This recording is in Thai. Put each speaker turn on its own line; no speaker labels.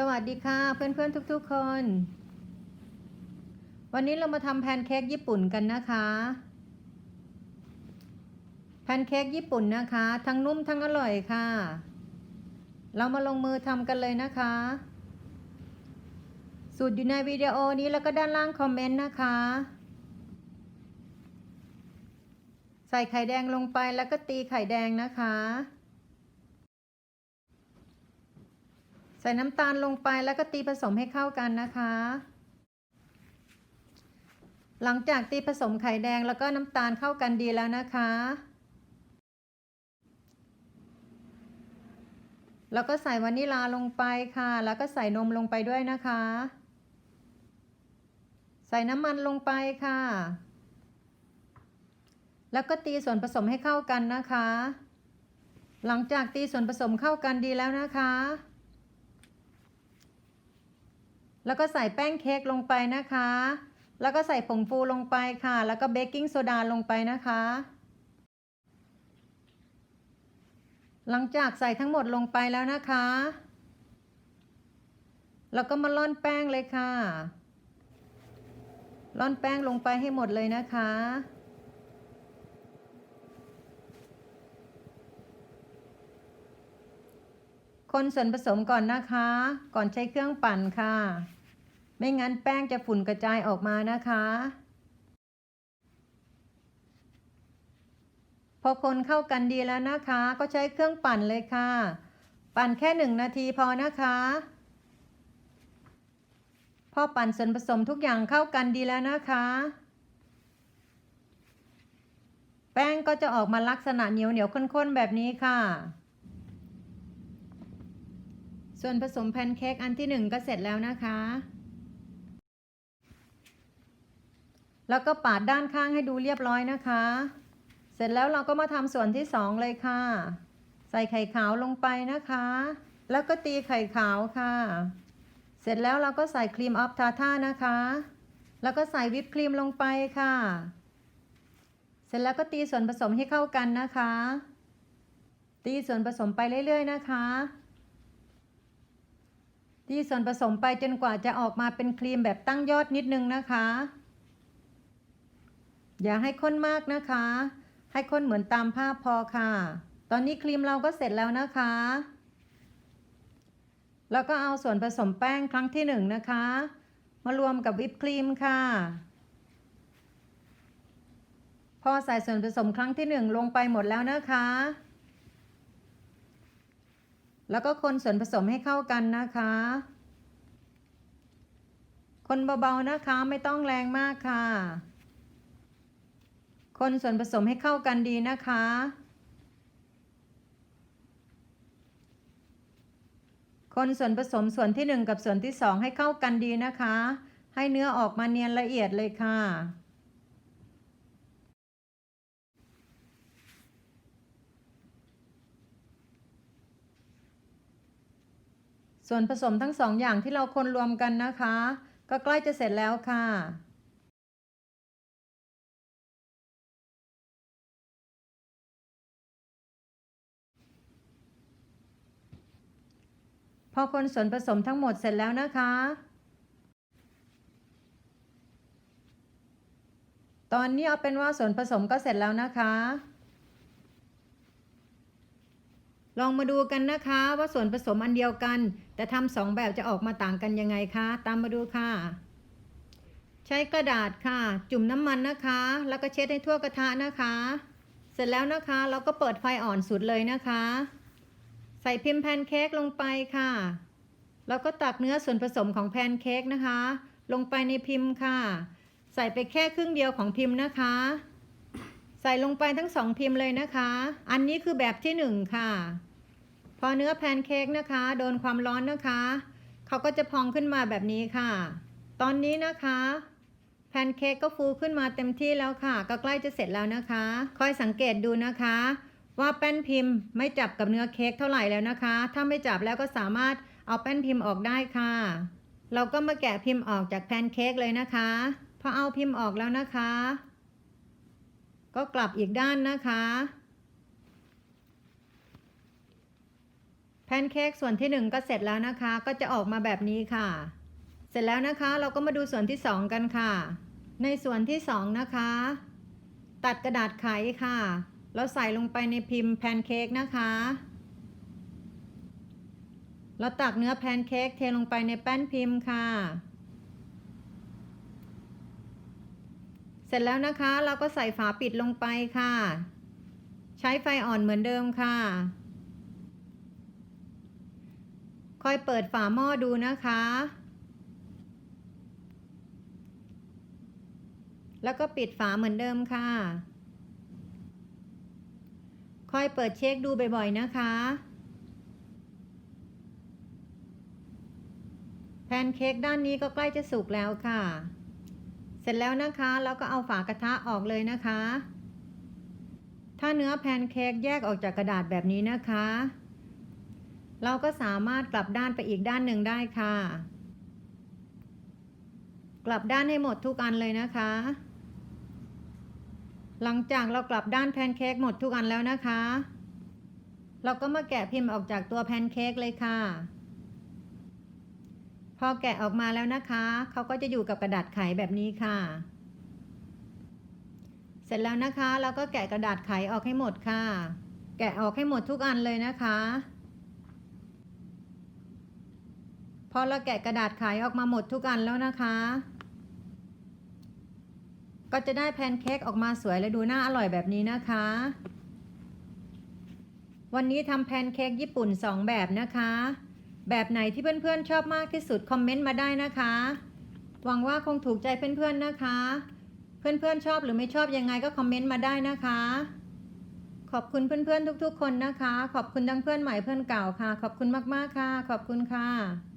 สวัสดีค่ะเพื่อนๆทุกๆคน วันนี้เรามาทำแพนเค้กญี่ปุ่นกันนะคะ แพนเค้กญี่ปุ่นนะคะ ทั้งนุ่มทั้งอร่อยค่ะ เรามาลงมือทำกันเลยนะคะ สูตรอยู่ในวิดีโอนี้แล้วก็ด้านล่างคอมเมนต์นะคะ ใส่ไข่แดงลงไปแล้วก็ตีไข่แดงนะคะ ส่น้ำตาลลงไปแล้วก็ตีผสมให้เข้ากันนะคะ หลังจากตีผสมไข่แดงแล้วก็น้ำตาลเข้ากันดีแล้วนะคะ แล้วก็ใส่วานิลาลงไปค่ะ แล้วก็ใส่นมลงไปด้วยนะคะ ใส่น้ำมันลงไปค่ะ แล้วก็ตีส่วนผสมให้เข้ากันนะคะ หลังจากตีส่วนผสมเข้ากันดีแล้วนะคะ แล้วก็ใส่แป้งเค้กลงไปนะคะ แล้วก็ใส่ผงฟูลงไปค่ะ แล้วก็เบกกิ้งโซดาลงไปนะคะ หลังจากใส่ทั้งหมดลงไปแล้วนะคะ แล้วก็มาล่อนแป้งเลยค่ะ ล่อนแป้งลงไปให้หมดเลยนะคะคนส่วนผสมก่อนนะคะ ก่อนใช้เครื่องปั่นค่ะ ไม่งั้นแป้งจะฝุ่นกระจายออกมานะคะ พอคนเข้ากันดีแล้วนะคะ ก็ใช้เครื่องปั่นเลยค่ะ ปั่นแค่หนึ่งนาทีพอนะคะ พอปั่นส่วนผสมทุกอย่างเข้ากันดีแล้วนะคะ แป้งก็จะออกมาลักษณะเหนียวเหนียวข้นๆแบบนี้ค่ะส่วนผสมแพนเค้กอันที่หนึ่งก็เสร็จแล้วนะคะ แล้วก็ปาดด้านข้างให้ดูเรียบร้อยนะคะ เสร็จแล้วเราก็มาทำส่วนที่สองเลยค่ะ ใส่ไข่ขาวลงไปนะคะ แล้วก็ตีไข่ขาวค่ะ เสร็จแล้วเราก็ใส่ครีมออฟทาท่านะคะ แล้วก็ใส่วิปครีมลงไปค่ะ เสร็จแล้วก็ตีส่วนผสมให้เข้ากันนะคะ ตีส่วนผสมไปเรื่อย ๆ นะคะที่ส่วนผสมไปจนกว่าจะออกมาเป็นครีมแบบตั้งยอดนิดนึงนะคะ อย่าให้ข้นมากนะคะ ให้ข้นเหมือนตามภาพพอค่ะ ตอนนี้ครีมเราก็เสร็จแล้วนะคะ แล้วก็เอาส่วนผสมแป้งครั้งที่หนึ่งนะคะ มารวมกับวิปครีมค่ะ พอใส่ส่วนผสมครั้งที่หนึ่งลงไปหมดแล้วนะคะ แล้วก็คนส่วนผสมให้เข้ากันนะคะคนเบาๆนะคะไม่ต้องแรงมากค่ะ คนส่วนผสมให้เข้ากันดีนะคะ คนส่วนผสมส่วนที่หนึ่งกับส่วนที่สองให้เข้ากันดีนะคะ ให้เนื้อออกมาเนียนละเอียดเลยค่ะส่วนผสมทั้งสองอย่างที่เราคนรวมกันนะคะ ก็ใกล้จะเสร็จแล้วค่ะ พอคนส่วนผสมทั้งหมดเสร็จแล้วนะคะ ตอนนี้เอาเป็นว่าส่วนผสมก็เสร็จแล้วนะคะ ลองมาดูกันนะคะว่าส่วนผสมอันเดียวกัน แต่ทำสองแบบจะออกมาต่างกันยังไงคะ ตามมาดูค่ะ ใช้กระดาษค่ะ จุ่มน้ำมันนะคะ แล้วก็เช็ดให้ทั่วกระทะนะคะ เสร็จแล้วนะคะเราก็เปิดไฟอ่อนสุดเลยนะคะ ส่พิมพ์แพนเค้กลงไปค่ะ แล้วก็ตักเนื้อส่วนผสมของแพนเค้กนะคะ ลงไปในพิมพ์ค่ะ ใส่ไปแค่ครึ่งเดียวของพิมพ์นะคะ ใส่ลงไปทั้งสองพิมพ์เลยนะคะ อันนี้คือแบบที่หนึ่งค่ะ พอเนื้อแพนเค้กนะคะ โดนความร้อนนะคะ เขาก็จะพองขึ้นมาแบบนี้ค่ะ ตอนนี้นะคะแพนเค้กก็ฟูขึ้นมาเต็มที่แล้วค่ะ ก็ใกล้จะเสร็จแล้วนะคะ คอยสังเกตดูนะคะ ว่าแป้นพิมพ์ไม่จับกับเนื้อเค้กเท่าไหร่แล้วนะคะ ถ้าไม่จับแล้วก็สามารถเอาแป้นพิมพ์ออกได้ค่ะ เราก็มาแกะพิมพ์ออกจากแพนเค้กเลยนะคะพอเอาพิมพ์ออกแล้วนะคะ ก็กลับอีกด้านนะคะแพนเค้กส่วนที่หนึ่งก็เสร็จแล้วนะคะ ก็จะออกมาแบบนี้ค่ะ เสร็จแล้วนะคะเราก็มาดูส่วนที่สองกันค่ะ ในส่วนที่สองนะคะ ตัดกระดาษไขค่ะ แล้วใส่ลงไปในพิมพ์แพนเค้กนะคะ เราตักเนื้อแพนเค้กเทลงไปในแป้นพิมพ์ค่ะ เสร็จแล้วนะคะเราก็ใส่ฝาปิดลงไปค่ะ ใช้ไฟอ่อนเหมือนเดิมค่ะค่อยเปิดฝาหม้อดูนะคะแล้วก็ปิดฝาเหมือนเดิมค่ะ ค่อยเปิดเช็คดูบ่อยๆนะคะ แพนเค้กด้านนี้ก็ใกล้จะสุกแล้วค่ะ เสร็จแล้วนะคะเราก็เอาฝากระทะออกเลยนะคะ ถ้าเนื้อแพนเค้กแยกออกจากกระดาษแบบนี้นะคะ เราก็สามารถกลับด้านไปอีกด้านหนึ่งได้ค่ะ กลับด้านให้หมดทุกอันเลยนะคะ หลังจากเรากลับด้านแพนเค้กหมดทุกอันแล้วนะคะ เราก็มาแกะพิมพ์ออกจากตัวแพนเค้กเลยค่ะ พอแกะออกมาแล้วนะคะ เขาก็จะอยู่กับกระดาษไขแบบนี้ค่ะ เสร็จแล้วนะคะ เราก็แกะกระดาษไขออกให้หมดค่ะ แกะออกให้หมดทุกอันเลยนะคะ พอเราแกะกระดาษไขออกมาหมดทุกอันแล้วนะคะ ก็จะได้แพนเค้กออกมาสวยและดูน่าอร่อยแบบนี้นะคะ วันนี้ทำแพนเค้กญี่ปุ่น 2 แบบนะคะ แบบไหนที่เพื่อนๆชอบมากที่สุดคอมเมนต์มาได้นะคะ หวังว่าคงถูกใจเพื่อนๆนะคะ เพื่อนๆชอบหรือไม่ชอบยังไงก็คอมเมนต์มาได้นะคะ ขอบคุณเพื่อนๆทุก ๆ คนนะคะ ขอบคุณทั้งเพื่อนใหม่เพื่อนเก่าค่ะ ขอบคุณมากๆค่ะ ขอบคุณค่ะ